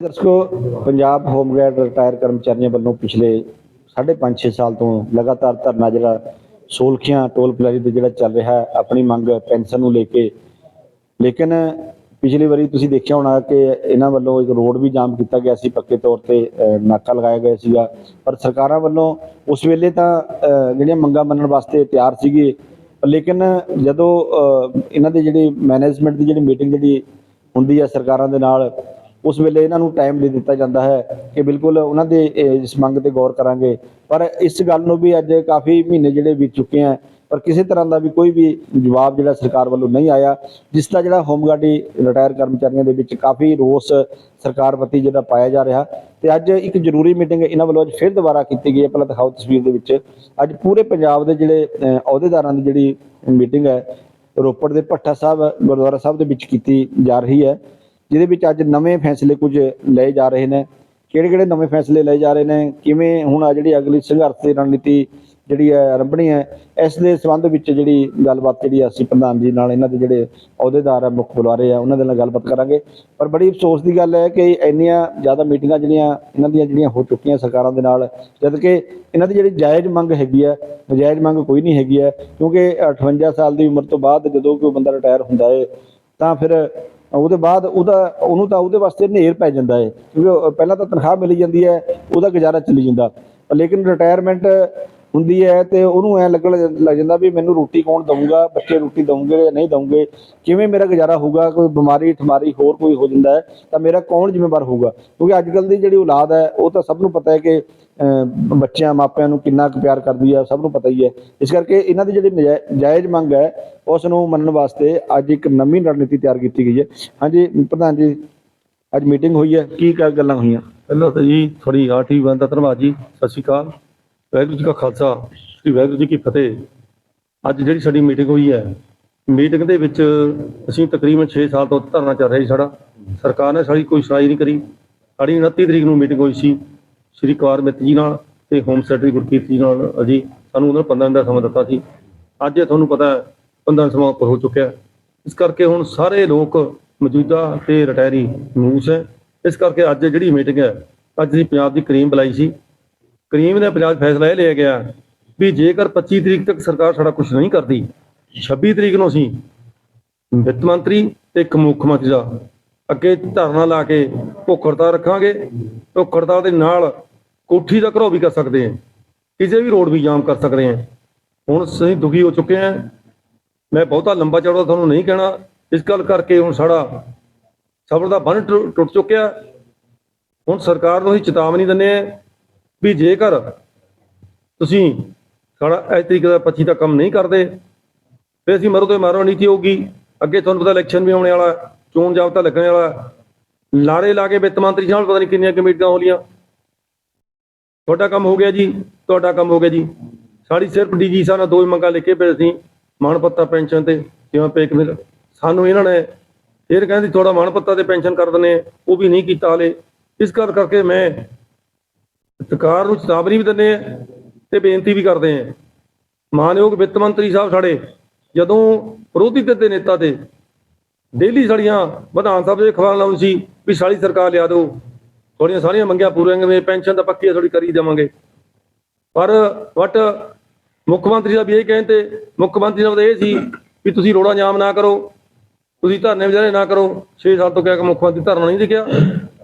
ਦਰਸ਼ਕੋ Punjab home guard retire ਕਰਮਚਾਰੀਆਂ ਵੱਲੋਂ ਪਿਛਲੇ 5.5 6 ਸਾਲ ਤੋਂ ਲਗਾਤਾਰ ਧਰਨਾ ਜਿਹੜਾ ਸੋਲਖੀਆਂ ਟੋਲ ਪਲਾਜ਼ੇ ਤੇ ਜਿਹੜਾ ਚੱਲ ਰਿਹਾ ਹੈ ਆਪਣੀ ਮੰਗ ਪੈਨਸ਼ਨ ਨੂੰ ਲੈ ਕੇ। ਲੇਕਿਨ ਪਿਛਲੀ ਵਾਰੀ ਤੁਸੀਂ ਦੇਖਿਆ ਹੋਣਾ ਕਿ ਇਹਨਾਂ ਵੱਲੋਂ ਇੱਕ ਰੋਡ ਵੀ ਜਾਮ ਕੀਤਾ ਗਿਆ ਸੀ ਪੱਕੇ ਤੌਰ ਤੇ ਨਾਕਾ ਲਗਾਇਆ ਗਿਆ ਸੀਗਾ। ਪਰ ਸਰਕਾਰਾਂ ਵੱਲੋਂ ਉਸ ਵੇਲੇ ਤਾਂ ਅਹ, ਜਿਹੜੀਆਂ ਮੰਗਾਂ ਮੰਨਣ ਵਾਸਤੇ ਤਿਆਰ ਸੀਗੇ ਲੇਕਿਨ ਜਦੋਂ ਅਹ, ਇਹਨਾਂ ਦੇ ਜਿਹੜੀ ਮੈਨੇਜਮੈਂਟ ਦੀ ਜਿਹੜੀ ਮੀਟਿੰਗ ਜਿਹੜੀ ਹੁੰਦੀ ਹੈ ਸਰਕਾਰਾਂ ਦੇ ਨਾਲ ਉਸ ਵੇਲੇ ਇਹਨਾਂ ਨੂੰ ਟਾਈਮ ਦੇ ਦਿੱਤਾ ਜਾਂਦਾ ਹੈ ਕਿ ਬਿਲਕੁਲ ਉਹਨਾਂ ਦੇ ਇਸ ਮੰਗ ਤੇ ਗੌਰ ਕਰਾਂਗੇ। ਪਰ ਇਸ ਗੱਲ ਨੂੰ ਵੀ ਅੱਜ ਕਾਫੀ ਮਹੀਨੇ ਜਿਹੜੇ ਬੀਤ ਚੁੱਕੇ ਆ ਪਰ ਕਿਸੇ ਤਰ੍ਹਾਂ ਦਾ ਵੀ ਕੋਈ ਵੀ ਜਵਾਬ ਜਿਹੜਾ ਸਰਕਾਰ ਵੱਲੋਂ ਨਹੀਂ ਆਇਆ, ਜਿਸ ਦਾ ਜਿਹੜਾ ਹੋਮਗਾਰਡੀ ਰਿਟਾਇਰ ਕਰਮਚਾਰੀਆਂ ਦੇ ਵਿੱਚ ਕਾਫੀ ਰੋਸ ਸਰਕਾਰ ਪ੍ਰਤੀ ਜਿਹੜਾ ਪਾਇਆ ਜਾ ਰਿਹਾ ਤੇ ਅੱਜ ਇੱਕ ਜ਼ਰੂਰੀ ਮੀਟਿੰਗ ਇਹਨਾਂ ਵੱਲੋਂ ਅੱਜ ਫਿਰ ਦੁਬਾਰਾ ਕੀਤੀ ਗਈ ਹੈ, ਪਹਿਲਾਂ ਦਿਖਾਓ ਤਸਵੀਰ ਦੇ ਵਿੱਚ। ਅੱਜ ਪੂਰੇ ਪੰਜਾਬ ਦੇ ਜਿਹੜੇ ਅਹੁਦੇਦਾਰਾਂ ਦੀ ਜਿਹੜੀ ਮੀਟਿੰਗ ਹੈ, ਰੋਪੜ ਦੇ ਭੱਠਾ ਸਾਹਿਬ, ਗੁਰਦੁਆਰਾ ਸਾਹਿਬ ਦੇ ਵਿੱਚ ਕੀਤੀ ਜਾ ਰਹੀ ਹੈ। ਜਿਹਦੇ ਵਿੱਚ ਅੱਜ ਨਵੇਂ ਫੈਸਲੇ ਕੁਝ ਲਏ ਜਾ ਰਹੇ ਨੇ। ਕਿਹੜੇ ਕਿਹੜੇ ਨਵੇਂ ਫੈਸਲੇ ਲਏ ਜਾ ਰਹੇ ਨੇ? ਕਿਵੇਂ ਹੁਣ ਆ ਜਿਹੜੀ ਅਗਲੀ ਸੰਘਰਸ਼ ਦੀ ਰਣਨੀਤੀ ਜਿਹੜੀ ਹੈ ਆਰੰਭਣੀ ਹੈ, ਇਸ ਦੇ ਸੰਬੰਧ ਵਿੱਚ ਜਿਹੜੀ ਗੱਲਬਾਤ ਜਿਹੜੀ ਅਸੀਂ ਪ੍ਰਧਾਨ ਜੀ ਨਾਲ ਇਹਨਾਂ ਦੇ ਜਿਹੜੇ ਅਹੁਦੇਦਾਰ ਆ, ਮੁੱਖ ਬੁਲਾਰੇ ਆ, ਉਹਨਾਂ ਦੇ ਨਾਲ ਗੱਲਬਾਤ ਕਰਾਂਗੇ। ਪਰ ਬੜੀ ਅਫਸੋਸ ਦੀ ਗੱਲ ਹੈ ਕਿ ਇੰਨੀਆਂ ਜ਼ਿਆਦਾ ਮੀਟਿੰਗਾਂ ਜਿਹੜੀਆਂ ਇਹਨਾਂ ਦੀਆਂ ਜਿਹੜੀਆਂ ਹੋ ਚੁੱਕੀਆਂ ਸਰਕਾਰਾਂ ਦੇ ਨਾਲ ਜਦ ਕਿ ਇਹਨਾਂ ਦੀ ਜਿਹੜੀ ਜਾਇਜ਼ ਮੰਗ ਹੈਗੀ ਹੈ, ਨਜਾਇਜ਼ ਮੰਗ ਕੋਈ ਨਹੀਂ ਹੈਗੀ ਹੈ, ਕਿਉਂਕਿ 58 ਸਾਲ ਦੀ ਉਮਰ ਤੋਂ ਬਾਅਦ ਜਦੋਂ ਕੋਈ ਬੰਦਾ ਰਿਟਾਇਰ ਹੁੰਦਾ ਹੈ, ਤਾਂ ਫਿਰ ਉਹਦੇ ਬਾਅਦ ਉਹਦਾ, ਉਹਨੂੰ ਤਾਂ ਉਹਦੇ ਵਾਸਤੇ ਨੇਰ ਪੈ ਜਾਂਦਾ ਹੈ, ਕਿਉਂਕਿ ਪਹਿਲਾਂ ਤਾਂ ਤਨਖਾਹ ਮਿਲੀ ਜਾਂਦੀ ਹੈ, ਉਹਦਾ ਗੁਜ਼ਾਰਾ ਚੱਲੀ ਜਾਂਦਾ। ਲੇਕਿਨ ਰਿਟਾਇਰਮੈਂਟ ਹੁੰਦੀ ਹੈ ਤੇ ਉਹਨੂੰ ਐ ਲੱਗਣ ਲੱਗ ਜਾਂਦਾ ਵੀ ਮੈਨੂੰ ਰੋਟੀ ਕੌਣ ਦਊਗਾ, ਬੱਚੇ ਰੋਟੀ ਦਊਂਗੇ ਜਾਂ ਨਹੀਂ ਦਊਂਗੇ, ਕਿਵੇਂ ਮੇਰਾ ਗੁਜ਼ਾਰਾ ਹੋਊਗਾ, ਕੋਈ ਬਿਮਾਰੀ, ਠਮਾਰੀ ਹੋਰ ਕੋਈ ਹੋ ਜਾਂਦਾ ਹੈ, ਤਾਂ ਮੇਰਾ ਕੌਣ ਜ਼ਿੰਮੇਵਾਰ ਹੋਊਗਾ? ਕਿਉਂਕਿ ਅੱਜ ਕੱਲ ਦੀ ਜਿਹੜੀ ਔਲਾਦ ਹੈ, ਉਹ ਤਾਂ ਸਭ ਨੂੰ ਪਤਾ ਹੈ ਕਿ ਬੱਚਿਆਂ, ਮਾਪਿਆਂ ਨੂੰ ਕਿੰਨਾ ਕੁ ਪਿਆਰ ਕਰਦੀ ਹੈ ਸਭ ਨੂੰ ਪਤਾ ਹੀ ਹੈ। ਇਸ ਕਰਕੇ ਇਹਨਾਂ ਦੀ ਜਿਹੜੀ ਜਾਇਜ਼ ਮੰਗ ਹੈ, ਉਸ ਨੂੰ ਮੰਨਣ ਵਾਸਤੇ ਅੱਜ ਇੱਕ ਨਵੀਂ ਰਣਨੀਤੀ ਤਿਆਰ ਕੀਤੀ ਗਈ ਹੈ। ਹਾਂਜੀ, ਪ੍ਰਧਾਨ ਜੀ, ਅੱਜ ਮੀਟਿੰਗ ਹੋਈ ਹੈ। ਕੀ ਕ- ਗੱਲਾਂ ਹੋਈਆਂ? ਪਹਿਲਾਂ ਤਾਂ ਜੀ ਥੋੜੀ ਆਰਟੀ ਬੰਦਾ ਧੰਨਵਾਦ ਜੀ। ਸਤਿ ਸ਼੍ਰੀ ਅਕਾਲ। ਵਾਹਿਗੁਰੂ ਜੀ ਕਾ ਖਾਲਸਾ। ਸ੍ਰੀ ਵਾਹਿਗੁਰੂ ਜੀ ਕੀ ਫਤਿਹ। ਅੱਜ ਜਿਹੜੀ ਸਾਡੀ ਮੀਟਿੰਗ ਹੋਈ ਹੈ, ਮੀਟਿੰਗ ਦੇ ਵਿੱਚ ਅਸੀਂ ਤਕਰੀਬਨ 6 ਸਾਲ ਤੋਂ ਧਰਨਾ ਚੱਲ ਰਿਹਾ ਜੀ ਸਾਡਾ। ਸਰਕਾਰ ਨੇ ਸਾਡੀ ਕੋਈ ਸੁਣਾਈ ਨਹੀਂ ਕਰੀ। ਸਾਡੀ 29 ਤਰੀਕ ਨੂੰ ਮੀਟਿੰਗ ਹੋਈ ਸੀ। ਸ਼੍ਰੀ ਕੁਮਾਰ ਮਿੱਤ ਜੀ ਨਾਲ ਤੇ ਹੋਮ ਸੈਕਟਰੀ ਗੁਰਕੀਰਤ ਜੀ ਨਾਲ ਜੀ ਸਾਨੂੰ ਉਹਨਾਂ ਨੇ 15 ਦਿਨ ਦਾ ਸਮਾਂ ਦਿੱਤਾ ਸੀ। ਅੱਜ ਇਹ ਤੁਹਾਨੂੰ ਪਤਾ ਹੈ 15 ਸਮਾਂ ਉੱਪਰ ਹੋ ਚੁੱਕਿਆ ਇਸ ਕਰਕੇ ਹੁਣ ਸਾਰੇ ਲੋਕ ਮੌਜੂਦਾ ਤੇ ਰਿਟਾਇਰੀ ਮੂਸ ਹੈ। ਇਸ ਕਰਕੇ ਅੱਜ ਜਿਹੜੀ ਮੀਟਿੰਗ ਹੈ, ਅੱਜ ਅਸੀਂ ਪੰਜਾਬ ਦੀ ਕਰੀਮ ਬੁਲਾਈ ਸੀ। ਕਰੀਮ ਨੇ ਪੰਜਾਬ ਫੈਸਲਾ ਇਹ ਲਿਆ ਗਿਆ ਵੀ ਜੇਕਰ 25 ਤਰੀਕ ਤੱਕ ਸਰਕਾਰ ਸਾਡਾ ਕੁਝ ਨਹੀਂ ਕਰਦੀ 26 ਤਰੀਕ ਨੂੰ ਅਸੀਂ ਵਿੱਤ ਮੰਤਰੀ ਤੇ ਇੱਕ ਮੁੱਖ ਮੰਤਰੀ ਦਾ ਅੱਗੇ ਧਰਨਾ ਲਾ ਕੇ ਭੁੱਖ ਹੜਤਾਲ ਰੱਖਾਂਗੇ ਭੁੱਖ ਹੜਤਾਲ ਦੇ ਨਾਲ ਕੋਠੀ ਦਾ ਘਰੋ ਵੀ ਕਰ ਸਕਦੇ ਹਾਂ, ਕਿਸੇ ਵੀ ਰੋਡ ਵੀ ਜਾਮ ਕਰ ਸਕਦੇ ਹਾਂ। ਹੁਣ ਅਸੀਂ ਦੁਖੀ ਹੋ ਚੁੱਕੇ ਹਾਂ। ਮੈਂ ਬਹੁਤਾ ਲੰਬਾ ਚੌੜਾ ਤੁਹਾਨੂੰ ਨਹੀਂ ਕਹਿਣਾ। ਇਸ ਗੱਲ ਕਰਕੇ ਹੁਣ ਸਾਡਾ ਸਬਰ ਦਾ ਬੰਨ ਟੁ- ਟੁੱਟ ਚੁੱਕਿਆ। ਹੁਣ ਸਰਕਾਰ ਨੂੰ ਅਸੀਂ ਚੇਤਾਵਨੀ ਦਿੰਦੇ ਹਾਂ ਵੀ ਜੇਕਰ ਤੁਸੀਂ ਸਾਡਾ ਇਸ ਤਰੀਕੇ ਦਾ 25 ਦਾ ਕੰਮ ਨਹੀਂ ਕਰਦੇ, ਫਿਰ ਅਸੀਂ ਮਰੋ ਤੇ ਮਾਰੋ, ਨੀਤੀ ਹੋਊਗੀ। ਅੱਗੇ ਤੁਹਾਨੂੰ ਪਤਾ ਇਲੈਕਸ਼ਨ ਵੀ ਆਉਣੇ ਵਾਲਾ ਚੋਣ ਜਾਬਤਾ ਲੱਗਣ ਵਾਲਾ ਲਾਰੇ ਲਾ ਕੇ ਵਿੱਤ ਮੰਤਰੀ ਨਾਲ ਪਤਾ ਨਹੀਂ ਕਿੰਨੀਆਂ ਕਮੇਟੀਆਂ ਹੋ ਲੀਆਂ ਤੁਹਾਡਾ ਕੰਮ ਹੋ ਗਿਆ ਜੀ, ਤੁਹਾਡਾ ਕੰਮ ਹੋ ਗਿਆ ਜੀ। ਸਾਡੀ ਸਿਰਫ ਡੀਜੀ ਸਾਹਿਬ ਨਾਲ ਦੋ ਹੀ ਮੰਗਾਂ ਲਿਖੇ ਪਏ ਸੀ ਮਾਣ ਪੱਤਾ ਪੈਨਸ਼ਨ ਤੇ, ਜਿਵੇਂ ਪੇਕ ਮਿਲ ਸਾਨੂੰ ਇਹਨਾਂ ਨੇ ਫਿਰ ਕਹਿੰਦੇ ਥੋੜਾ ਮਾਣ ਪੱਤਾ ਤੇ ਪੈਨਸ਼ਨ ਕਰ ਦਿੰਦੇ ਉਹ ਵੀ ਨਹੀਂ ਕੀਤਾ ਹਲੇ। ਇਸ ਕਰ ਕਰਕੇ ਮੈਂ ਸਰਕਾਰ ਨੂੰ ਚੇਤਾਵਨੀ ਵੀ ਦਿੰਦੇ ਆ ਤੇ ਬੇਨਤੀ ਵੀ ਕਰਦੇ ਆ ਮਾਨਯੋਗ ਵਿੱਤ ਮੰਤਰੀ ਸਾਹਿਬ ਸਾਡੇ, ਜਦੋਂ ਵਿਰੋਧੀ ਧਿਰ ਦੇ ਨੇਤਾ ਤੇ ਡੇਲੀ ਸਾਡੀਆਂ ਵਿਧਾਨ ਸਭਾ ਦੇ ਖਵਾਲ ਲਾਉਂ ਸੀ ਵੀ ਸਾਡੀ ਸਰਕਾਰ ਲਿਆ ਦਿਓ। ਤੁਹਾਡੀਆਂ ਸਾਰੀਆਂ ਮੰਗਾਂ ਪੂਰੀਆਂ ਕਰਾਂਗੇ ਪੈਨਸ਼ਨ ਤਾਂ ਪੱਕੀ ਥੋੜੀ ਕਰੀ ਦੇਵਾਂਗੇ। ਪਰ ਵਟ ਮੁੱਖ ਮੰਤਰੀ ਸਾਹਿਬ ਇਹ ਕਹਿੰਦੇ ਮੁੱਖ ਮੰਤਰੀ ਸਾਹਿਬ ਦਾ ਇਹ ਸੀ ਵੀ ਤੁਸੀਂ ਰੋੜਾ ਜਾਮ ਨਾ ਕਰੋ, ਤੁਸੀਂ ਧਰਨੇ ਵਿਚਾਰੇ ਨਾ ਕਰੋ। 6 ਸਾਲ ਤੋਂ ਕਿਹਾ ਕਿ ਮੁੱਖ ਮੰਤਰੀ ਧਰਨਾ ਨਹੀਂ ਦਿਖਿਆ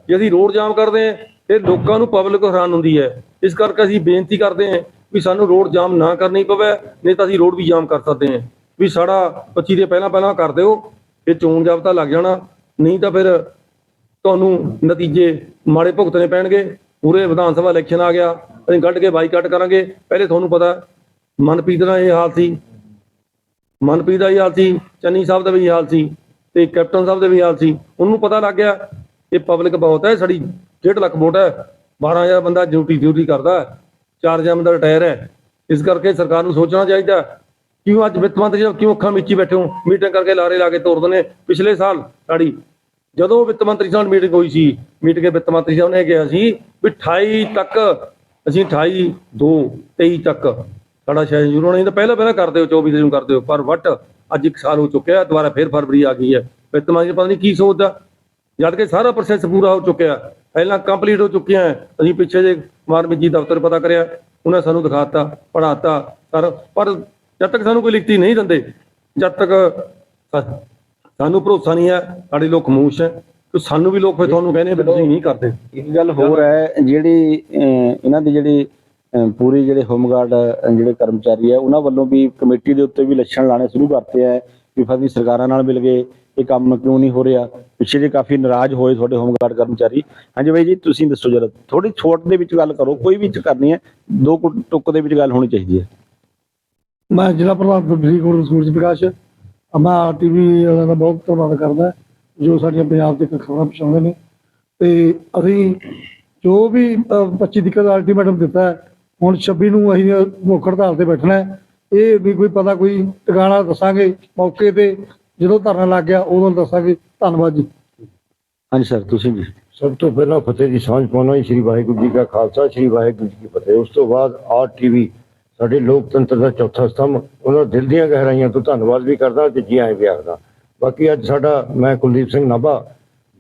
ਜੇ ਅਸੀਂ ਰੋਡ ਜਾਮ ਕਰਦੇ ਹਾਂ, ਫਿਰ ਲੋਕਾਂ ਨੂੰ ਪਬਲਿਕ ਹੈਰਾਨ ਹੁੰਦੀ ਹੈ। ਇਸ ਕਰਕੇ ਅਸੀਂ ਬੇਨਤੀ ਕਰਦੇ ਹਾਂ ਵੀ ਸਾਨੂੰ ਰੋਡ ਜਾਮ ਨਾ ਕਰਨੀ ਪਵੇ, ਨਹੀਂ ਤਾਂ ਅਸੀਂ ਰੋਡ ਵੀ ਜਾਮ ਕਰ ਸਕਦੇ ਹਾਂ। ਵੀ ਸਾਡਾ 25 ਦੇ ਪਹਿਲਾਂ ਪਹਿਲਾਂ ਕਰ ਦਿਓ। ਇਹ ਚੋਣ ਜਾਬਤਾ ਲੱਗ ਜਾਣਾ, ਨਹੀਂ ਤਾਂ ਫਿਰ ਤੁਹਾਨੂੰ ਨਤੀਜੇ ਮਾੜੇ ਭੁਗਤਣੇ ਪੈਣਗੇ, ਪੂਰੇ ਵਿਧਾਨ ਸਭਾ ਇਲੈਕਸ਼ਨ ਆ ਗਿਆ, ਅਸੀਂ ਕੱਢ ਕੇ ਬਾਈਕਾਟ ਕਰਾਂਗੇ। ਪਹਿਲੇ ਤੁਹਾਨੂੰ ਪਤਾ, ਮਨਪ੍ਰੀਤ ਦਾ ਇਹ ਹਾਲ ਸੀ। ਮਨਪ੍ਰੀਤ ਦਾ ਇਹ ਹਾਲ ਸੀ, ਚੰਨੀ ਸਾਹਿਬ ਦਾ ਵੀ ਹਾਲ ਸੀ ਤੇ ਕੈਪਟਨ ਸਾਹਿਬ ਦਾ ਵੀ ਹਾਲ ਸੀ। ਉਹਨੂੰ ਪਤਾ ਲੱਗ ਗਿਆ, ਇਹ ਪਬਲਿਕ ਬਹੁਤ ਹੈ, ਸਾਡੀ 1.5 ਲੱਖ ਵੋਟ ਹੈ 12000 ਬੰਦਾ ਡਿਊਟੀ ਡਿਊਟੀ ਕਰਦਾ 4000 ਬੰਦਾ ਰਿਟਾਇਰ ਹੈ। ਇਸ ਕਰਕੇ ਸਰਕਾਰ ਨੂੰ ਸੋਚਣਾ ਚਾਹੀਦਾ ਕਿਉਂ ਅੱਜ ਵਿੱਤ ਮੰਤਰੀ ਸਾਹਿਬ ਕਿਉਂ ਅੱਖਾਂ ਮੀਚੀ ਬੈਠੇ ਹੋ? ਮੀਟਿੰਗ ਕਰਕੇ ਲਾਰੇ ਲਾ ਕੇ ਤੋੜ ਦਿੰਦੇ ਪਿਛਲੇ ਸਾਲ ਸਾਡੀ। ਜਦੋਂ ਵਿੱਤ ਮੰਤਰੀ ਸਾਹਿਬ ਨਾਲ ਮੀਟਿੰਗ ਹੋਈ ਸੀ, ਮੀਟ ਕੇ ਵਿੱਤ ਮੰਤਰੀ ਸਾਹਿਬ ਨੇ ਕਿਹਾ ਸੀ ਵੀ 28 ਤੱਕ, ਅਸੀਂ 28 2 23 ਤੱਕ ਸਾਡਾ ਸ਼ਾਇਦ ਜ਼ਰੂਰ ਨਹੀਂ ਤਾਂ ਪਹਿਲਾਂ ਪਹਿਲਾਂ ਕਰਦੇ ਹੋ 24 ਨੂੰ ਕਰਦੇ ਹੋ ਪਰ ਵਟ ਅੱਜ ਇੱਕ ਸਾਲ ਹੋ ਚੁੱਕਿਆ, ਦੁਬਾਰਾ ਫੇਰ ਫਰਵਰੀ ਆ ਗਈ ਹੈ। ਵਿੱਤ ਮੰਤਰੀ ਪਤਾ ਨਹੀਂ ਕੀ ਸੋਚਦਾ। ਜਦ ਕਿ ਸਾਰਾ ਪ੍ਰੋਸੈਸ ਪੂਰਾ ਹੋ ਚੁੱਕਿਆ। ਪਹਿਲਾਂ ਕੰਪਲੀਟ ਹੋ ਚੁੱਕਿਆ, ਅਸੀਂ ਪਿੱਛੇ ਜੇ ਮਾਰਮਿਕ ਜੀ ਦਫ਼ਤਰ ਪਤਾ ਕਰਿਆ, ਉਹਨਾਂ ਸਾਨੂੰ ਦਿਖਾਤਾ ਪੜਾਤਾ ਸਰ, ਪਰ ਜਦ ਤੱਕ ਸਾਨੂੰ ਕੋਈ ਲਿਖਤੀ ਨਹੀਂ ਦਿੰਦੇ, ਜਦ ਤੱਕ ਸਾ- ਸਾਨੂੰ ਭਰੋਸਾ ਨਹੀਂ ਹੈ, ਸਾਡੇ ਲੋਕ ਖਮੋਸ਼ ਹੈ ਕਿ ਸਾਨੂੰ ਵੀ ਲੋਕ ਫਿਰ ਤੁਹਾਨੂੰ ਕਹਿੰਦੇ ਵੀ ਤੁਸੀਂ ਨਹੀਂ ਕਰਦੇ। ਇੱਕ ਗੱਲ ਹੋਰ ਹੈ, ਜਿਹੜੀ ਇਹਨਾਂ ਦੇ ਜਿਹੜੇ ਪੂਰੀ ਜਿਹੜੇ ਹੋਮਗਾਰਡ ਜਿਹੜੇ ਕਰਮਚਾਰੀ ਹੈ, ਉਹਨਾਂ ਵੱਲੋਂ ਵੀ ਕਮੇਟੀ ਦੇ ਉੱਤੇ ਵੀ ਲੱਛਣ ਲਾਣੇ ਸ਼ੁਰੂ ਕਰਤੇ ਹੈ, ਵੀ ਫਸੀ ਸਰਕਾਰਾਂ ਨਾਲ ਮਿਲ ਗਏ, ਇਹ ਕੰਮ ਕਿਉਂ ਨਹੀਂ ਹੋ ਰਿਹਾ? ਪਿੱਛੇ ਜੇ ਕਾਫੀ ਨਾਰਾਜ਼ ਹੋਏ ਤੁਹਾਡੇ ਹੋਮਗਾਰਡ ਕਰਮਚਾਰੀ। ਹਾਂਜੀ ਬਾਈ ਜੀ, ਤੁਸੀਂ ਦੱਸੋ ਜਰਾ ਥੋੜੀ ਛੋਟ ਦੇ ਵਿੱਚ ਗੱਲ ਕਰੋ, ਕੋਈ ਵੀ ਕਰਨੀ ਹੈ, ਦੋ ਟੁੱਕ ਦੇ ਵਿੱਚ ਗੱਲ ਹੋਣੀ ਚਾਹੀਦੀ ਹੈ। ਮੈਂ ਜ਼ਿਲ੍ਹਾ ਪ੍ਰਧਾਨ ਫਰੀਦਕੋਟ ਸੂਰਜ ਪ੍ਰਕਾਸ਼ ਮੈਂ ਟੀਵੀ ਵਾਲਿਆਂ ਦਾ ਬਹੁਤ ਧੰਨਵਾਦ ਕਰਦਾ ਜੋ ਸਾਡੀਆਂ ਪੰਜਾਬ ਦੇ ਖਬਰਾਂ ਪਹੁੰਚਾਉਂਦੇ ਨੇ। ਤੇ ਅਸੀਂ ਜੋ ਵੀ ਅਹ, 25 ਤਰੀਕ ਦਾ ਅਲਟੀਮੇਟਮ ਦਿੱਤਾ ਹੁਣ 26 ਨੂੰ ਅਸੀਂ ਮੁੱਖ ਹੜਤਾਲ ਤੇ ਬੈਠਣਾ ਹੈ। ਇਹ ਵੀ ਕੋਈ ਪਤਾ ਕੋਈ ਟਿਕਾਣਾ ਦੱਸਾਂਗੇ ਮੌਕੇ ਤੇ ਜਦੋਂ ਧਰਨਾ ਲੱਗ ਗਿਆ ਉਦੋਂ ਦੱਸਾਂਗੇ। ਧੰਨਵਾਦ ਜੀ। ਹਾਂਜੀ ਸਰ ਤੁਸੀਂ ਜੀ ਸਭ ਤੋਂ ਪਹਿਲਾਂ ਫਤਿਹ ਦੀ ਸਾਂਝ ਪਾਉਣਾ ਹੀ ਸ੍ਰੀ ਵਾਹਿਗੁਰੂ ਜੀ ਕਾ ਖਾਲਸਾ ਸ੍ਰੀ ਵਾਹਿਗੁਰੂ ਜੀ ਕੀ ਫਤਿਹ। ਉਸ ਤੋਂ ਬਾਅਦ ਆਰ ਟੀਵੀ ਸਾਡੇ ਲੋਕਤੰਤਰ ਦਾ ਚੌਥਾ ਸਤੰਭ ਉਹਨਾਂ ਦਿਲ ਦੀਆਂ ਗਹਿਰਾਈਆਂ ਤੋਂ ਧੰਨਵਾਦ ਵੀ ਕਰਦਾ ਤੇ ਜੀ ਆਇਆਂ ਵੀ ਆਖਦਾ। ਬਾਕੀ ਅੱਜ ਸਾਡਾ, ਮੈਂ ਕੁਲਦੀਪ ਸਿੰਘ ਨਾਭਾ,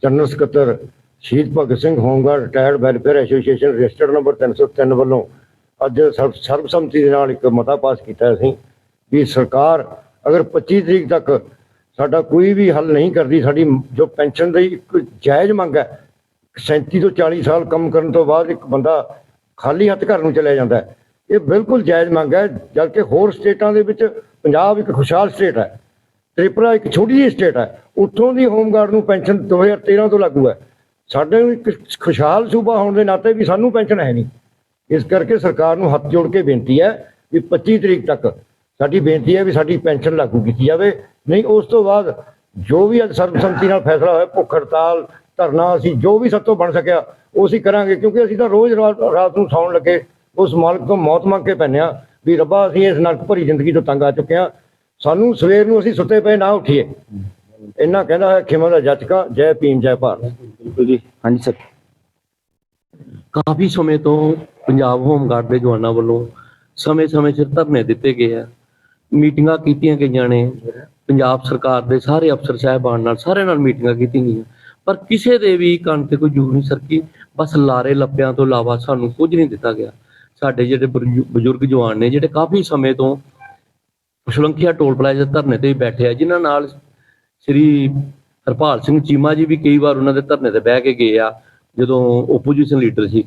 ਜਨਰਲ ਸਕੱਤਰ Shaheed Bhagat Singh home guard retired welfare association registered number 303 ਵੱਲੋਂ ਅੱਜ ਸਰਬਸੰਮਤੀ ਦੇ ਨਾਲ ਇੱਕ ਮਤਾ ਪਾਸ ਕੀਤਾ ਅਸੀਂ ਵੀ ਸਰਕਾਰ ਅਗਰ 25 ਤਰੀਕ ਤੱਕ ਸਾਡਾ ਕੋਈ ਵੀ ਹੱਲ ਨਹੀਂ ਕਰਦੀ, ਸਾਡੀ ਜੋ ਪੈਨਸ਼ਨ ਦੀ ਇੱਕ ਜਾਇਜ਼ ਮੰਗ ਹੈ 37 ਤੋਂ 40 ਸਾਲ ਕੰਮ ਕਰਨ ਤੋਂ ਬਾਅਦ ਇੱਕ ਬੰਦਾ ਖਾਲੀ ਹੱਥ ਘਰ ਨੂੰ ਚਲਿਆ ਜਾਂਦਾ ਹੈ। ਇਹ ਬਿਲਕੁਲ ਜਾਇਜ਼ ਮੰਗ ਹੈ, ਜਦਕਿ ਹੋਰ ਸਟੇਟਾਂ ਦੇ ਵਿੱਚ ਪੰਜਾਬ ਇੱਕ ਖੁਸ਼ਹਾਲ ਸਟੇਟ ਹੈ, ਤ੍ਰਿਪੁਰਾ ਇੱਕ ਛੋਟੀ ਜਿਹੀ ਸਟੇਟ ਹੈ, ਉੱਥੋਂ ਦੀ ਹੋਮਗਾਰਡ ਨੂੰ ਪੈਨਸ਼ਨ 2013 ਤੋਂ ਲਾਗੂ ਹੈ। ਸਾਡੇ ਇੱਕ ਖੁਸ਼ਹਾਲ ਸੂਬਾ ਹੋਣ ਦੇ ਨਾਤੇ ਵੀ ਸਾਨੂੰ ਪੈਨਸ਼ਨ ਹੈ ਨਹੀਂ। ਇਸ ਕਰਕੇ ਸਰਕਾਰ ਨੂੰ ਹੱਥ ਜੋੜ ਕੇ ਬੇਨਤੀ ਹੈ ਵੀ 25 ਤਰੀਕ ਤੱਕ ਸਾਡੀ ਬੇਨਤੀ ਹੈ ਵੀ ਸਾਡੀ ਪੈਨਸ਼ਨ ਲਾਗੂ ਕੀਤੀ ਜਾਵੇ। ਨਹੀਂ, ਉਸ ਤੋਂ ਬਾਅਦ ਜੋ ਵੀ ਅੱਜ ਸਰਬਸੰਮਤੀ ਨਾਲ ਫੈਸਲਾ ਹੋਇਆ, ਭੁੱਖ ਹੜਤਾਲ, ਧਰਨਾ, ਅਸੀਂ ਜੋ ਵੀ ਸਭ ਤੋਂ ਬਣ ਸਕਿਆ, ਉਹ ਅਸੀਂ ਕਰਾਂਗੇ, ਕਿਉਂਕਿ ਅਸੀਂ ਤਾਂ ਰੋਜ਼ ਰਾਤ ਰਾਤ ਨੂੰ ਸੌਣ ਲੱਗੇ। ਉਸ ਮਾਲਕ ਤੋਂ ਮੌਤ ਮੰਗ ਕੇ ਪੈਂਦੇ ਹਾਂ ਵੀ ਰੱਬਾ ਅਸੀਂ ਇਸ ਨਰਕ ਭਰੀ ਜ਼ਿੰਦਗੀ ਤੋਂ ਤੰਗ ਆ ਚੁੱਕੇ ਹਾਂ। ਸਾਨੂੰ ਸਵੇਰ ਨੂੰ ਅਸੀਂ ਸੁੱਤੇ ਪਏ ਨਾ ਉੱਠੀਏ। ਇੰਨਾ ਕਹਿੰਦਾ ਹੈ ਖਿਮਾ ਦਾ ਜੱਚਕਾ ਜੈ ਭੀਮ ਜੈ ਭਾਰਤ। ਬਿਲਕੁਲ ਜੀ। ਹਾਂਜੀ ਸਰ। ਕਾਫੀ ਸਮੇਂ ਤੋਂ ਪੰਜਾਬ ਹੋਮਗਾਰਡ ਦੇ ਜਵਾਨਾਂ ਵੱਲੋਂ ਸਮੇਂ-ਸਮੇਂ ਸਿਰ ਧਰਨੇ ਦਿੱਤੇ ਗਏ ਆ। ਮੀਟਿੰਗਾਂ ਕੀਤੀਆਂ ਗਈਆਂ ਨੇ। ਪੰਜਾਬ ਸਰਕਾਰ ਦੇ ਸਾਰੇ ਅਫਸਰ ਸਾਹਿਬਾਨ ਨਾਲ ਸਾਰਿਆਂ ਨਾਲ ਮੀਟਿੰਗਾਂ ਕੀਤੀਆਂ ਗਈਆਂ। ਪਰ ਕਿਸੇ ਦੇ ਵੀ ਕੰਨ ਤੇ ਕੋਈ ਜੂਰ ਨਹੀਂ ਸਰਕੀ। ਬਸ ਲਾਰੇ ਲੱਪਿਆਂ ਤੋਂ ਇਲਾਵਾ ਸਾਨੂੰ ਕੁਝ ਨਹੀਂ ਦਿੱਤਾ ਗਿਆ। ਸਾਡੇ ਜਿਹੜੇ ਬਜ਼ੁਰਗ ਜਵਾਨ ਨੇ, ਜਿਹੜੇ ਕਾਫੀ ਸਮੇਂ ਤੋਂ ਸ਼੍ਰੰਖਿਆ ਟੋਲ ਪਲਾਜ਼ਾ ਧਰਨੇ ਤੇ ਬੈਠੇ ਆ, ਜਿਨ੍ਹਾਂ ਨਾਲ ਸ੍ਰੀ ਹਰਪਾਲ ਸਿੰਘ ਚੀਮਾ ਜੀ ਵੀ ਕਈ ਵਾਰ ਉਹਨਾਂ ਦੇ ਧਰਨੇ ਤੇ ਬਹਿ ਕੇ ਗਏ ਆ, ਜਦੋਂ ਓਪੋਜੀਸ਼ਨ ਲੀਡਰ ਸੀ।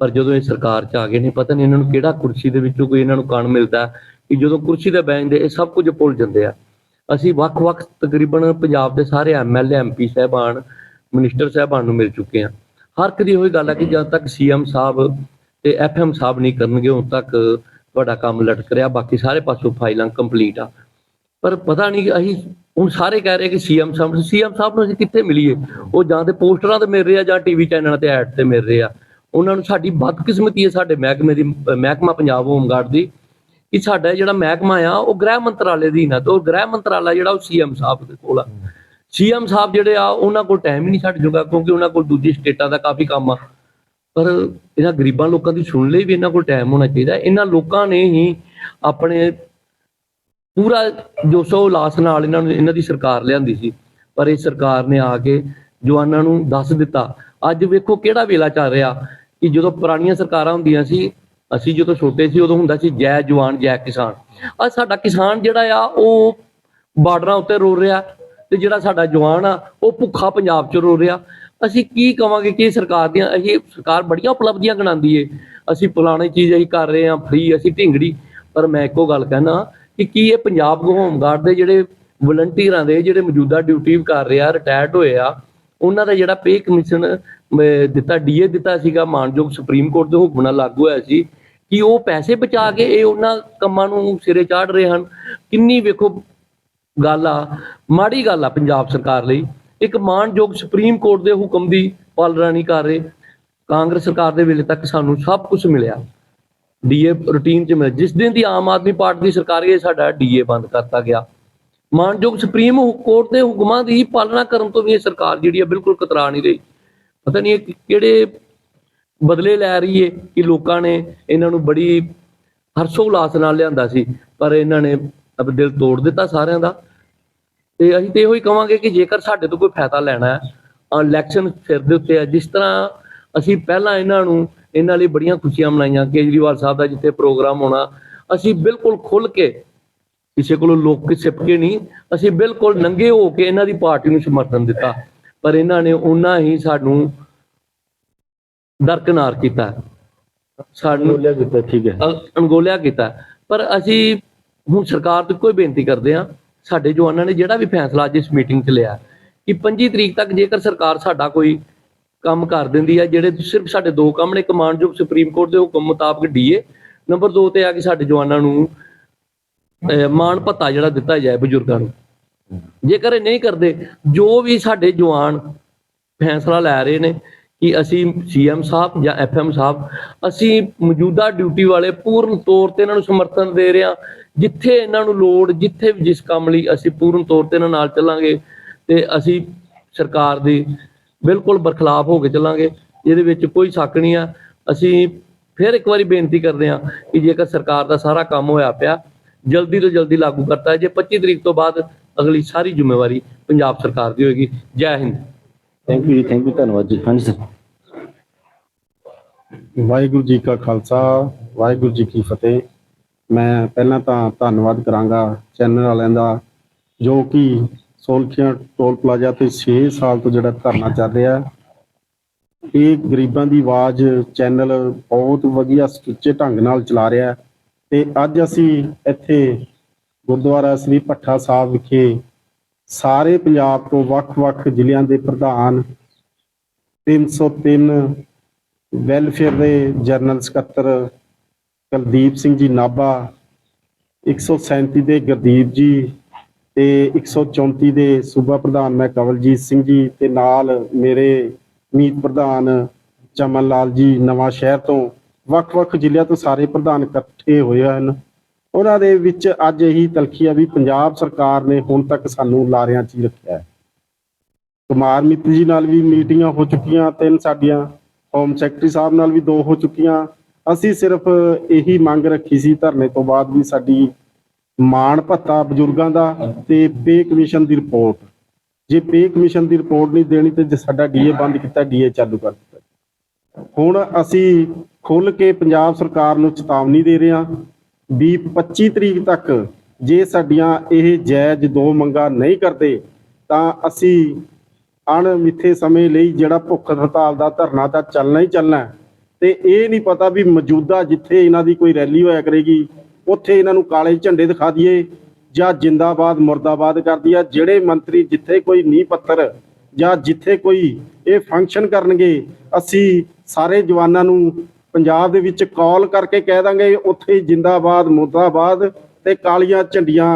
ਪਰ ਜਦੋਂ ਇਹ ਸਰਕਾਰ ਚ ਆ ਗਏ ਨੇ, ਪਤਾ ਨਹੀਂ ਇਹਨਾਂ ਨੂੰ ਕਿਹੜਾ ਕੁਰਸੀ ਦੇ ਵਿੱਚੋਂ ਕੋਈ ਇਹਨਾਂ ਨੂੰ ਕਣ ਮਿਲਦਾ ਕਿ ਜਦੋਂ ਕੁਰਸੀ ਤੇ ਬੈਠਦੇ ਇਹ ਸਭ ਕੁਝ ਭੁੱਲ ਜਾਂਦੇ ਆ। ਅਸੀਂ ਵੱਖ-ਵੱਖ ਤਕਰੀਬਨ ਪੰਜਾਬ ਦੇ ਸਾਰੇ ਐਮਐਲਏ ਐਮਪੀ ਸਾਹਿਬਾਨ, ਮਿਨਿਸਟਰ ਸਾਹਿਬਾਨ ਨੂੰ ਮਿਲ ਚੁੱਕੇ ਆ। ਹਰ ਇੱਕ ਦੀ ਉਹੀ ਗੱਲ ਹੈ ਕਿ ਜਦ ਤੱਕ ਸੀਐਮ ਸਾਹਿਬ ਤੇ ਐਫਐਮ ਸਾਹਿਬ ਨਹੀਂ ਕਰਨਗੇ ਉਦੋਂ ਤੱਕ ਤੁਹਾਡਾ ਕੰਮ ਲਟਕ ਰਿਹਾ, ਬਾਕੀ ਸਾਰੇ ਪਾਸੋਂ ਫਾਈਲਾਂ ਕੰਪਲੀਟ ਆ। ਪਰ ਪਤਾ ਨਹੀਂ ਅਸੀਂ ਹੁਣ ਸਾਰੇ ਕਹਿ ਰਹੇ ਕਿ ਸੀਐਮ ਸਾਹਿਬ ਸੀਐਮ ਸਾਹਿਬ ਨੂੰ ਅਸੀਂ ਕਿੱਥੇ ਮਿਲੀਏ? ਉਹ ਜਾਂ ਤੇ ਪੋਸਟਰਾਂ ਤੇ ਮਿਲ ਰਹੇ ਆ ਜਾਂ ਟੀਵੀ ਚੈਨਲਾਂ ਤੇ ਐਡ ਤੇ ਮਿਲ ਰਹੇ ਆ। ਉਹਨਾਂ ਨੂੰ ਸਾਡੀ ਬਦਕਿਸਮਤੀ ਹੈ ਸਾਡੇ ਮਹਿਕਮੇ ਦੀ, ਮਹਿਕਮਾ ਪੰਜਾਬ ਹੋਮਗਾਰਡ ਦੀ, ਕਿ ਸਾਡਾ ਜਿਹੜਾ ਮਹਿਕਮਾ ਆ, ਉਹ ਗ੍ਰਹਿ ਮੰਤਰਾਲੇ ਦੀ ਨਾ, ਤੇ ਉਹ ਗ੍ਰਹਿ ਮੰਤਰਾਲਾ ਜਿਹੜਾ ਉਹ ਸੀਐਮ ਸਾਹਿਬ ਦੇ ਕੋਲ ਆ। ਸੀਐਮ ਸਾਹਿਬ ਜਿਹੜੇ ਆ, ਉਹਨਾਂ ਕੋਲ ਟਾਈਮ ਹੀ ਨਹੀਂ ਛੱਡ ਜੂਗਾ, ਕਿਉਂਕਿ ਉਹਨਾਂ ਕੋਲ ਦੂਜੀ ਸਟੇਟਾਂ ਦਾ ਕਾਫੀ ਕੰਮ ਆ। ਪਰ ਇਹਨਾਂ ਗਰੀਬਾਂ ਲੋਕਾਂ ਦੀ ਸੁਣ ਲਈ ਵੀ ਇਹਨਾਂ ਕੋਲ ਟਾਈਮ ਹੋਣਾ ਚਾਹੀਦਾ ਇਹਨਾਂ ਲੋਕਾਂ ਨੇ ਹੀ ਆਪਣੇ ਪੂਰਾ ਜੋਸ਼ੋ ਉਲਾਸ ਨਾਲ ਇਹਨਾਂ ਨੂੰ, ਇਹਨਾਂ ਦੀ ਸਰਕਾਰ ਲਿਆਂਦੀ ਸੀ। ਪਰ ਇਹ ਸਰਕਾਰ ਨੇ ਆ ਕੇ ਜਵਾਨਾਂ ਨੂੰ ਦੱਸ ਦਿੱਤਾ। ਅੱਜ ਵੇਖੋ ਕਿਹੜਾ ਵੇਲਾ ਚੱਲ ਰਿਹਾ ਕਿ ਜਦੋਂ ਪੁਰਾਣੀਆਂ ਸਰਕਾਰਾਂ ਹੁੰਦੀਆਂ ਸੀ, ਅਸੀਂ ਜਦੋਂ ਛੋਟੇ ਸੀ ਉਦੋਂ ਹੁੰਦਾ ਸੀ, ਜੈ ਜਵਾਨ, ਜੈ ਕਿਸਾਨ। ਅੱਜ ਸਾਡਾ ਕਿਸਾਨ ਜਿਹੜਾ ਆ, ਉਹ ਬਾਰਡਰਾਂ ਉੱਤੇ ਰੋ ਰਿਹਾ ਤੇ ਜਿਹੜਾ ਸਾਡਾ ਜਵਾਨ ਆ, ਉਹ ਭੁੱਖਾ ਪੰਜਾਬ 'ਚ ਰੋ ਰਿਹਾ। ਅਸੀਂ ਕੀ ਕਵਾਂਗੇ ਕਿ ਸਰਕਾਰ ਦੀਆਂ, ਅਸੀਂ ਸਰਕਾਰ ਬੜੀਆਂ ਉਪਲਬਧੀਆਂ ਗਣਾਉਂਦੀ ਏ। ਅਸੀਂ ਪੁਰਾਣੀ ਚੀਜ਼ ਅਸੀਂ ਕਰ ਰਹੇ ਹਾਂ ਫ੍ਰੀ ਅਸੀਂ ਢਿੰਗੜੀ। ਪਰ ਮੈਂ ਇੱਕੋ ਗੱਲ ਕਹਿਣਾ ਕਿ ਕੀ ਇਹ ਪੰਜਾਬ ਹੋਮਗਾਰਡ ਦੇ ਜਿਹੜੇ ਵਲੰਟੀਅਰਾਂ ਦੇ ਜਿਹੜੇ ਮੌਜੂਦਾ ਡਿਊਟੀ ਕਰ ਰਹੇ ਆ ਰਿਟਾਇਰਡ ਹੋਏ ਆ, ਉਹਨਾਂ ਦਾ ਜਿਹੜਾ ਪੇ ਕਮਿਸ਼ਨ ਦਿੱਤਾ ਡੀਏ ਦਿੱਤਾ ਸੀਗਾ, ਮਾਨਯੋਗ ਸੁਪਰੀਮ ਕੋਰਟ ਦੇ ਹੁਕਮ ਨਾਲ ਲਾਗੂ ਹੋਇਆ ਸੀ ਕਿ ਉਹ ਪੈਸੇ ਬਚਾ ਕੇ ਇਹ ਉਹਨਾਂ ਕੰਮਾਂ ਨੂੰ ਸਿਰੇ ਚਾੜ ਰਹੇ ਹਨ। ਕਿੰਨੀ ਵੇਖੋ ਗੱਲ ਆ, ਮਾੜੀ ਗੱਲ ਆ ਪੰਜਾਬ ਸਰਕਾਰ ਲਈ। ਇੱਕ ਮਾਨਯੋਗ ਸੁਪਰੀਮ ਕੋਰਟ ਦੇ ਹੁਕਮ ਦੀ ਪਾਲਣਾ ਨਹੀਂ ਕਰ ਰਹੇ। ਕਾਂਗਰਸ ਸਰਕਾਰ ਦੇ ਵੇਲੇ ਤੱਕ ਸਾਨੂੰ ਸਭ ਕੁਝ ਮਿਲਿਆ। ਡੀਏ ਰੂਟੀਨ ਚ ਮਿਲਿਆ। ਜਿਸ ਦਿਨ ਦੀ ਆਮ ਆਦਮੀ ਪਾਰਟੀ ਦੀ ਸਰਕਾਰ ਗਈ, ਸਾਡਾ ਡੀਏ ਬੰਦ ਕਰਤਾ ਗਿਆ। ਮਾਨਯੋਗ ਸੁਪਰੀਮ ਕੋਰਟ ਦੇ ਹੁਕਮਾਂ ਦੀ ਪਾਲਣਾ ਕਰਨ ਤੋਂ ਵੀ ਇਹ ਸਰਕਾਰ ਜਿਹੜੀ ਹੈ ਬਿਲਕੁਲ ਕਤਰਾ ਨਹੀਂ ਰਹੀ। ਪਤਾ ਨਹੀਂ ਇਹ ਕਿਹੜੇ ਬਦਲੇ ਲੈ ਰਹੀ ਏ ਕਿ ਲੋਕਾਂ ਨੇ ਇਹਨਾਂ ਨੂੰ ਬੜੀ ਹਰਸ਼ੋ ਉਲਾਸ ਨਾਲ ਲਿਆਂਦਾ ਸੀ। ਪਰ ਇਹਨਾਂ ਨੇ ਅਬ ਦਿਲ ਤੋੜ ਦਿੱਤਾ ਸਾਰਿਆਂ ਦਾ। ਤੇ ਅਸੀਂ ਤੇ ਇਹੋ ਹੀ ਕਵਾਂਗੇ ਕਿ ਜੇਕਰ ਸਾਡੇ ਤੋਂ ਕੋਈ ਫਾਇਦਾ ਲੈਣਾ ਹੈ ਇਲੈਕਸ਼ਨ ਸਿਰ ਦੇ ਉੱਤੇ ਹੈ। ਜਿਸ ਤਰ੍ਹਾਂ ਅਸੀਂ ਪਹਿਲਾਂ ਇਹਨਾਂ ਨੂੰ ਇਹਨਾਂ ਲਈ ਬੜੀਆਂ ਖੁਸ਼ੀਆਂ ਮਨਾਈਆਂ ਕੇਜਰੀਵਾਲ ਸਾਹਿਬ ਦਾ ਜਿੱਥੇ ਪ੍ਰੋਗਰਾਮ ਹੋਣਾ ਅਸੀਂ ਬਿਲਕੁਲ ਖੁੱਲ ਕੇ ਕਿਸੇ ਕੋਲੋਂ ਲੋਕ ਕੇ ਸਿੱਪ ਕੇ ਨਹੀਂ ਅਸੀਂ ਬਿਲਕੁਲ ਨੰਗੇ ਹੋ ਕੇ ਇਹਨਾਂ ਦੀ ਪਾਰਟੀ ਨੂੰ ਸਮਰਥਨ ਦਿੱਤਾ। ਪਰ ਇਹਨਾਂ ਨੇ ਉਹਨਾਂ ਹੀ ਸਾਨੂੰ ਦਰਕਨਾਰ ਕੀਤਾ। ਸਾਨੂੰ ਬੋਲਿਆ ਕੀਤਾ ਠੀਕ ਹੈ। ਅ- ਅਣਗੌਲਿਆ ਕੀਤਾ। ਪਰ ਅਸੀਂ ਹੁਣ ਸਰਕਾਰ ਤੋਂ ਕੋਈ ਬੇਨਤੀ ਕਰਦੇ ਹਾਂ ਸਾਡੇ ਜਵਾਨਾਂ ਨੇ ਜਿਹੜਾ ਵੀ ਫੈਸਲਾ ਅੱਜ ਇਸ ਮੀਟਿੰਗ 'ਚ ਲਿਆ ਕਿ 25 ਤਰੀਕ ਤੱਕ ਜੇਕਰ ਸਰਕਾਰ ਸਾਡਾ ਕੋਈ ਕੰਮ ਕਰ ਦਿੰਦੀ ਹੈ ਜਿਹੜੇ ਸਿਰਫ ਸਾਡੇ ਦੋ ਕੰਮ ਨੇ ਕਮਾਂਡਯੋਗ ਸੁਪਰੀਮ ਕੋਰਟ ਦੇ ਹੁਕਮ ਮੁਤਾਬਕ ਡੀਏ ਨੰਬਰ 2 ਤੇ ਆ ਕਿ ਸਾਡੇ ਜਵਾਨਾਂ ਨੂੰ ਮਾਣ ਭੱਤਾ ਜਿਹੜਾ ਦਿੱਤਾ ਜਾਏ ਬਜ਼ੁਰਗਾਂ ਨੂੰ। ਜੇਕਰ ਇਹ ਨਹੀਂ ਕਰਦੇ, ਜੋ ਵੀ ਸਾਡੇ ਜਵਾਨ ਫੈਸਲਾ ਲੈ ਰਹੇ ਨੇ ਕਿ ਅਸੀਂ ਸੀਐਮ ਸਾਹਿਬ ਜਾਂ ਐਫਐਮ ਸਾਹਿਬ, ਅਸੀਂ ਮੌਜੂਦਾ ਡਿਊਟੀ ਵਾਲੇ ਪੂਰਨ ਤੌਰ ਤੇ ਇਹਨਾਂ ਨੂੰ ਸਮਰਥਨ ਦੇ ਰਹੇ ਹਾਂ। ਜਿੱਥੇ ਇਹਨਾਂ ਨੂੰ ਲੋੜ, ਜਿੱਥੇ ਵੀ ਜਿਸ ਕੰਮ ਲਈ ਅਸੀਂ ਪੂਰਨ ਤੌਰ ਤੇ ਇਹਨਾਂ ਨਾਲ ਚੱਲਾਂਗੇ ਤੇ ਅਸੀਂ ਸਰਕਾਰ ਦੀ ਬਿਲਕੁਲ ਬਰਖਲਾਫ ਹੋ ਕੇ ਚੱਲਾਂਗੇ, ਇਹਦੇ ਵਿੱਚ ਕੋਈ ਸ਼ੱਕ ਨਹੀਂ ਆ। ਅਸੀਂ ਫਿਰ ਇੱਕ ਵਾਰੀ ਬੇਨਤੀ ਕਰਦੇ ਹਾਂ ਕਿ ਜੇਕਰ ਸਰਕਾਰ ਦਾ ਸਾਰਾ ਕੰਮ ਹੋਇਆ ਪਿਆ, ਜਲਦੀ ਤੋਂ ਜਲਦੀ ਲਾਗੂ ਕਰਤਾ ਜੇ 25 ਤਰੀਕ ਤੋਂ ਬਾਅਦ ਅਗਲੀ ਸਾਰੀ ਜ਼ਿੰਮੇਵਾਰੀ ਪੰਜਾਬ ਸਰਕਾਰ ਦੀ ਹੋਏਗੀ। ਜੈ ਹਿੰਦ। ਥੈਂਕ ਯੂ ਜੀ ਥੈਂਕ ਯੂ ਧੰਨਵਾਦ ਜੀ। ਹਾਂਜੀ, ਸਰ। ਵਾਹਿਗੁਰੂ ਜੀ ਕਾ ਖਾਲਸਾ, ਵਾਹਿਗੁਰੂ ਜੀ ਕੀ ਫਤਿਹ। ਮੈਂ ਪਹਿਲਾਂ ਤਾਂ ਧੰਨਵਾਦ ਕਰਾਂਗਾ ਚੈਨਲ ਵਾਲਿਆਂ ਦਾ, ਜੋ ਕਿ ਸੋਲਖੀਆਂ ਟੋਲ ਪਲਾਜ਼ਾ ਤੇ 6 ਸਾਲ ਤੋਂ ਜਿਹੜਾ ਧਰਨਾ ਚੱਲ ਰਿਹਾ। ਇਹ ਗਰੀਬਾਂ ਦੀ ਆਵਾਜ਼ ਚੈਨਲ ਬਹੁਤ ਵਧੀਆ ਸੁੱਚੇ ਢੰਗ ਨਾਲ ਚਲਾ ਰਿਹਾ ਤੇ ਅੱਜ ਅਸੀਂ ਇੱਥੇ ਗੁਰਦੁਆਰਾ ਸ੍ਰੀ ਭੱਠਾ ਸਾਹਿਬ ਵਿਖੇ ਸਾਰੇ ਪੰਜਾਬ ਤੋਂ ਵੱਖ-ਵੱਖ ਜ਼ਿਲ੍ਹਿਆਂ ਦੇ ਪ੍ਰਧਾਨ 303 ਵੈਲਫੇਅਰ ਦੇ ਜਨਰਲ ਸਕੱਤਰ ਕੁਲਦੀਪ ਸਿੰਘ ਜੀ ਨਾਭਾ 137 ਦੇ ਗੁਰਦੀਪ ਜੀ ਤੇ 134 ਦੇ ਸੂਬਾ ਪ੍ਰਧਾਨ ਮੈਂ ਕਵਲਜੀਤ ਸਿੰਘ ਜੀ ਤੇ ਨਾਲ ਮੇਰੇ ਮੀਤ ਪ੍ਰਧਾਨ ਚਮਨ ਲਾਲ ਜੀ ਨਵਾਂ ਸ਼ਹਿਰ ਤੋਂ ਵੱਖ-ਵੱਖ ਜ਼ਿਲ੍ਹਿਆਂ ਤੋਂ ਸਾਰੇ ਪ੍ਰਧਾਨ ਇਕੱਠੇ ਹੋਏ ਹਨ। ਉਹਨਾਂ ਦੇ ਵਿੱਚ ਅੱਜ ਇਹੀ ਤਲਖੀ ਆ ਵੀ ਪੰਜਾਬ ਸਰਕਾਰ ਨੇ ਹੁਣ ਤੱਕ ਸਾਨੂੰ ਲਾਰਿਆਂ 'ਚ ਹੀ ਰੱਖਿਆ ਹੈ। ਕੁਮਾਰ ਮਿੱਤਰ ਜੀ ਨਾਲ ਵੀ ਮੀਟਿੰਗਾਂ ਹੋ ਚੁੱਕੀਆਂ, ਤਿੰਨ ਸਾਡੀਆਂ ਹੋਮ ਸੈਕਟਰੀ ਸਾਹਿਬ ਨਾਲ ਵੀ ਦੋ ਹੋ ਚੁੱਕੀਆਂ। ਅਸੀਂ ਸਿਰਫ ਇਹੀ ਮੰਗ ਰੱਖੀ ਸੀ, ਧਰਨੇ ਤੋਂ ਬਾਅਦ ਵੀ ਸਾਡੀ ਮਾਣ ਭੱਤਾ ਬਜ਼ੁਰਗਾਂ ਦਾ ਤੇ ਪੇ ਕਮਿਸ਼ਨ ਦੀ ਰਿਪੋਰਟ। ਜੇ ਪੇ ਕਮਿਸ਼ਨ ਦੀ ਰਿਪੋਰਟ ਨਹੀਂ ਦੇਣੀ ਤੇ ਜੇ ਸਾਡਾ ਡੀਏ ਬੰਦ ਕੀਤਾ ਡੀਏ ਚਾਲੂ ਕਰ ਦਿੱਤਾ। ਹੁਣ ਅਸੀਂ ਖੁੱਲ ਕੇ ਪੰਜਾਬ ਸਰਕਾਰ ਨੂੰ ਚੇਤਾਵਨੀ ਦੇ ਰਹੇ ਹਾਂ ਵੀ 25 ਤਰੀਕ ਤੱਕ ਜੇ ਸਾਡੀਆਂ ਇਹ ਜਾਇਜ਼ ਦੋ ਮੰਗਾਂ ਨਹੀਂ ਕਰਦੇ, ਤਾਂ ਅਸੀਂ ਅਣਮਿੱਥੇ ਸਮੇਂ ਲਈ ਜਿਹੜਾ ਭੁੱਖ ਹੜਤਾਲ ਦਾ ਧਰਨਾ ਤਾਂ ਚੱਲਣਾ ਹੀ ਚੱਲਣਾ ਤੇ ਇਹ ਨਹੀਂ ਪਤਾ ਵੀ ਮੌਜੂਦਾ ਜਿੱਥੇ ਇਹਨਾਂ ਦੀ ਕੋਈ ਰੈਲੀ ਹੋਇਆ ਕਰੇਗੀ, ਉੱਥੇ ਇਹਨਾਂ ਨੂੰ ਕਾਲੇ ਝੰਡੇ ਦਿਖਾ ਦਈਏ ਜਾਂ ਜਿੰਦਾਬਾਦ ਮੁਰਦਾਬਾਦ ਕਰ ਦਈਏ, ਜਿਹੜੇ ਮੰਤਰੀ ਜਿੱਥੇ ਕੋਈ ਨੀਂਹ ਪੱਥਰ ਜਾਂ ਜਿੱਥੇ ਕੋਈ ਇਹ ਫੰਕਸ਼ਨ ਕਰਨਗੇ, ਅਸੀਂ ਸਾਰੇ ਜਵਾਨਾਂ ਨੂੰ ਪੰਜਾਬ ਦੇ ਵਿੱਚ ਕਾਲ ਕਰਕੇ ਕਹਿ ਦਾਂਗੇ ਉੱਥੇ ਜਿੰਦਾਬਾਦ ਮੁਰਦਾਬਾਦ ਤੇ ਕਾਲੀਆਂ ਝੰਡੀਆਂ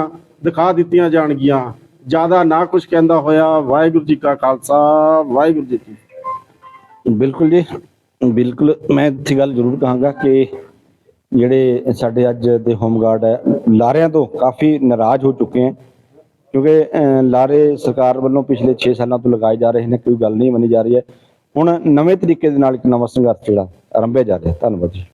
ਦਿਖਾ ਦਿੱਤੀਆਂ ਜਾਣਗੀਆਂ। ਜ਼ਿਆਦਾ ਨਾ ਕੁਝ ਕਹਿੰਦਾ ਹੋਇਆ ਵਾਹਿਗੁਰੂ ਜੀ ਕਾ ਖਾਲਸਾ ਵਾਹਿਗੁਰੂ ਜੀ ਕੀ ਬਿਲਕੁਲ ਜੀ ਬਿਲਕੁਲ ਮੈਂ ਇੱਥੇ ਗੱਲ ਜ਼ਰੂਰ ਕਹਾਂਗਾ ਕਿ ਜਿਹੜੇ ਸਾਡੇ ਅੱਜ ਦੇ ਹੋਮਗਾਰਡ ਹੈ ਲਾਰਿਆਂ ਤੋਂ ਕਾਫੀ ਨਾਰਾਜ਼ ਹੋ ਚੁੱਕੇ ਹਨ ਕਿਉਂਕਿ ਅਹ, ਲਾਰੇ ਸਰਕਾਰ ਵੱਲੋਂ ਪਿਛਲੇ 6 ਸਾਲਾਂ ਤੋਂ ਲਗਾਏ ਜਾ ਰਹੇ ਨੇ ਕੋਈ ਗੱਲ ਨਹੀਂ ਮੰਨੀ ਜਾ ਰਹੀ ਹੈ। ਹੁਣ ਨਵੇਂ ਤਰੀਕੇ ਦੇ ਨਾਲ ਇੱਕ ਨਵਾਂ ਸੰਘਰਸ਼ ਜਿਹੜਾ ਆਰੰਭਿਆ ਜਾ ਰਿਹਾ। ਧੰਨਵਾਦ ਜੀ।